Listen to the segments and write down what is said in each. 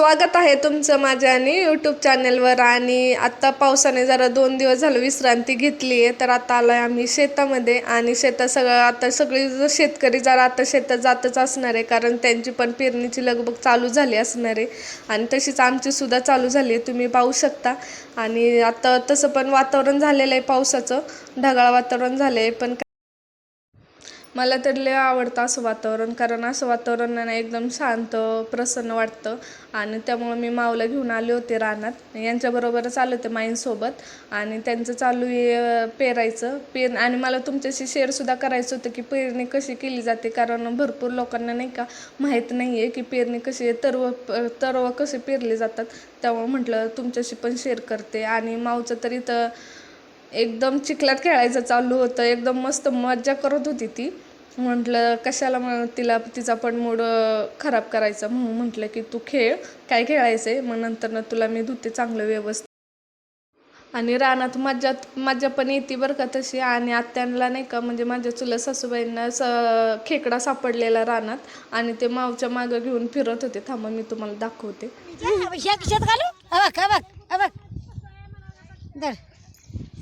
स्वागत आहे तुमचं माझ्या आणि यूट्यूब चॅनलवर आणि आत्ता पावसाने जरा दोन दिवस झालं विश्रांती घेतली आहे तर आता आलो आहे आम्ही शेतामध्ये. आणि शेतात सगळं आता सगळी शेतकरी जरा आता शेतात जातच असणार आहे कारण त्यांची पण पेरणीची लगबग चालू झाली असणार आहे. आणि तशीच आमचीसुद्धा चालू झाली आहे तुम्ही पाहू शकता. आणि आता तसं पण वातावरण झालेलं आहे पावसाचं ढगाळ वातावरण झालं आहे पण मला तर लय आवडतं असं वातावरण कारण असं वातावरण एकदम शांत प्रसन्न वाटतं. आणि त्यामुळं मी माऊला घेऊन आले होते रानात. यांच्याबरोबरच आले होते माईंसोबत. आणि त्यांचं चालू आहे पेरायचं. पेर आणि मला तुमच्याशी शेअरसुद्धा करायचं होतं की पेरणी कशी केली जाते कारण भरपूर लोकांना नाही का माहीत नाही आहे की पेरणी कशी आहे. तरव तरव कसे पेरले जातात. त्यामुळं म्हटलं तुमच्याशी पण शेअर करते. आणि माऊचं तर इथं एकदम चिखलात खेळायचं चालू होतं. एकदम मस्त मज्जा करत होती ती. म्हटलं कशाला मग तिला तिचा पण मूड खराब करायचा? म्हणून म्हटलं की तू खेळ काय खेळायचं आहे मग नंतर ना तुला मी धुते चांगलं व्यवस्थित. आणि रानात मज्जा मज्जा पण येते बरं का तशी. आणि आत्यांना नाही का म्हणजे माझ्या चुलत सासूबाईंना स खेकडा सापडलेला रानात. आणि ते मावच्या मागं घेऊन फिरत होते. थांबा मी तुम्हाला दाखवते.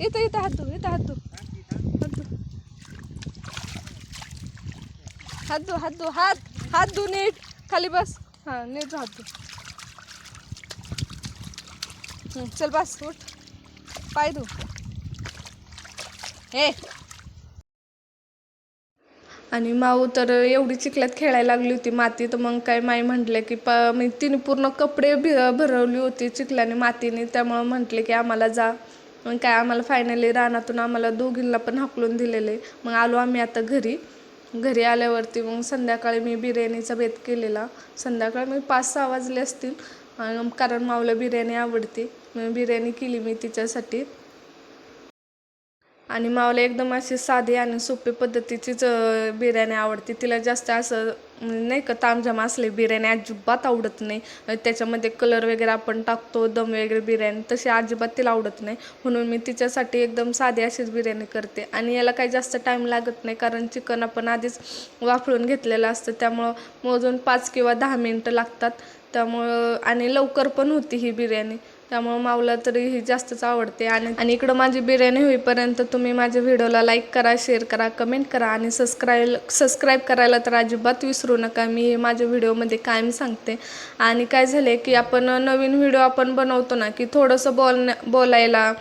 इथं इथं हात धू इथं हात धु हात धु हात धू हात धू हात हात धू नीट. खाली बस. हां नीट हात धू चल बस उठ. पाय धु हे. आणि माऊ तर एवढी चिखल्यात खेळायला लागली होती माती तर मग काय माई म्हटले की प मी तिने पूर्ण कपडे भि भरवली होती चिखल्याने मातीने त्यामुळं म्हटले की आम्हाला जा. मग काय आम्हाला फायनली रानातून आम्हाला दोघींना पण हाकलून दिलेले. मग आलो आम्ही आता घरी. घरी आल्यावरती मग संध्याकाळी मी बिर्याणीचा बेत केलेला. संध्याकाळी मी पाच सहा वाजले असतील. कारण माऊला बिर्याणी आवडते. मग बिर्याणी केली मी तिच्यासाठी. आणि मावला एकदम अशी साधी आणि सोपी पद्धतीचीच बिर्याणी आवडते. तिला जास्त असं नाही का तामझाम असले बिर्याणी अजिबात आवडत नाही. त्याच्यामध्ये कलर वगैरे आपण टाकतो दम वगैरे बिर्याणी तशी अजिबात तिला आवडत नाही. म्हणून मी तिच्यासाठी एकदम साधी अशीच बिर्याणी करते. आणि याला काही जास्त टाईम लागत नाही कारण चिकन आपण आधीच वाफळून घेतलेलं असतं. त्यामुळं मोजून पाच किंवा दहा मिनटं लागतात. त्यामुळं आणि लवकर पण होती ही बिर्याणी. त्यामुळं माऊला तरी ही जास्तच आवडते. आणि आणि इकडं माझी बिर्याणी होईपर्यंत तुम्ही माझ्या व्हिडिओला लाईक करा शेअर करा कमेंट करा आणि सबस्क्राईब सबस्क्राईब करायला तर अजिबात विसरू नका. मी हे माझ्या व्हिडिओमध्ये कायम सांगते. आणि काय झालं की आपण नवीन व्हिडिओ आपण बनवतो ना की थोडंसं बोलण्या बोलायला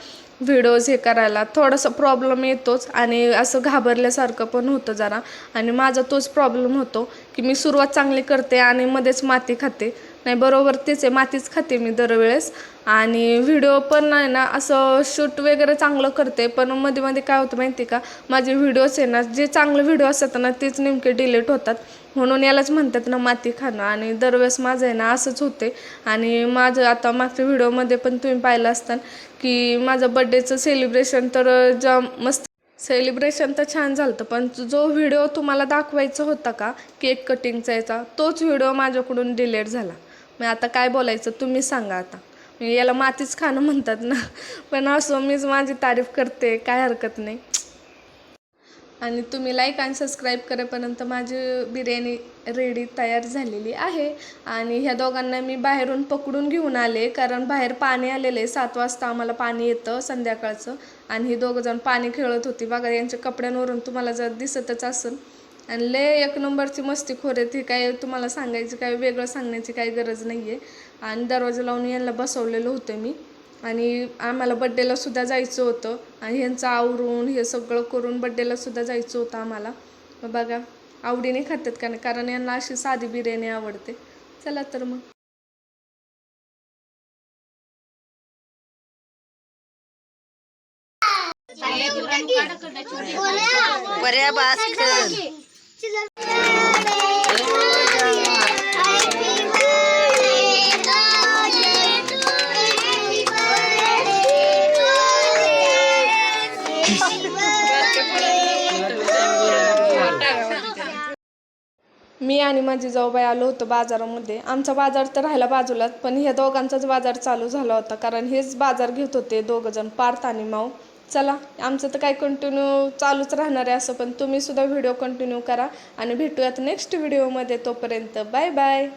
व्हिडिओज हे करायला थोडासा प्रॉब्लेम येतोच. आणि असं घाबरल्यासारखं पण होतं जरा. आणि माझा तोच प्रॉब्लेम होतो की मी सुरुवात चांगली करते आणि मध्येच माती खाते. नाही बरोबर तेच आहे. मातीच खाते मी दरवेळेस. आणि व्हिडिओ पण नाही ना असं शूट वगैरे चांगलं करते. पण मध्ये मध्ये काय होतं माहिती आहे का? माझे व्हिडिओज आहे ना जे चांगले व्हिडिओ असतात ना तेच नेमके डिलीट होतात. म्हणून यालाच म्हणतात ना माती खाणं. आणि दरवेळेस माझं आहे ना असंच होते. आणि माझं आता मागच्या व्हिडिओमध्ये पण तुम्ही पाहिलं असताल की माझं बड्डेचं सेलिब्रेशन तर ज्या मस्त सेलिब्रेशन तर छान झालं होतं पण जो व्हिडिओ तुम्हाला दाखवायचा होता का केक कटिंगचा याचा तोच व्हिडिओ माझ्याकडून डिलीट झाला. मग आता काय बोलायचं तुम्ही सांगा आता. म्हणजे याला मातीच खाणं म्हणतात ना. पण असो मीच माझी तारीफ करते काय हरकत नाही. आणि तुम्ही लाईक आणि सबस्क्राईब करेपर्यंत माझी बिर्याणी रेडी तयार झालेली आहे. आणि ह्या दोघांना मी बाहेरून पकडून घेऊन आले कारण बाहेर पाणी आलेलं आहे. सात वाजता आम्हाला पाणी येतं संध्याकाळचं. आणि ही दोघं जण पाणी खेळत होती. बघा यांच्या कपड्यांवरून तुम्हाला जर दिसतच असेल आणि लय एक नंबरची मस्तीखोर आहे ती काय तुम्हाला सांगायची काय वेगळं सांगण्याची काही गरज नाही आहे आणि दरवाजा लावून यांना बसवलेलं होतं मी. आणि आम्हाला बड्डेला सुद्धा जायचं होतं. आणि ह्यांचं आवरून हे सगळं करून बड्डेला सुद्धा जायचं होतं आम्हाला. बघा आवडीने खातात का नाही? कारण यांना अशी साधी बिर्याणी आवडते. चला तर मग. बऱ्या बास्कर मी आणि माझी जाऊबाई आलो होतो बाजारामध्ये. आमचा बाजार तर राहिला बाजूलाच पण ह्या दोघांचाच बाजार चालू झाला होता कारण हेच बाजार घेत होते दोघंजण पार्थ आणि माऊ. चला आमचं तर काय कंटिन्यू चालूच राहणार आहे असं पण तुम्ही सुद्धा व्हिडिओ कंटिन्यू करा आणि भेटूयात नेक्स्ट व्हिडिओमध्ये तोपर्यंत बाय बाय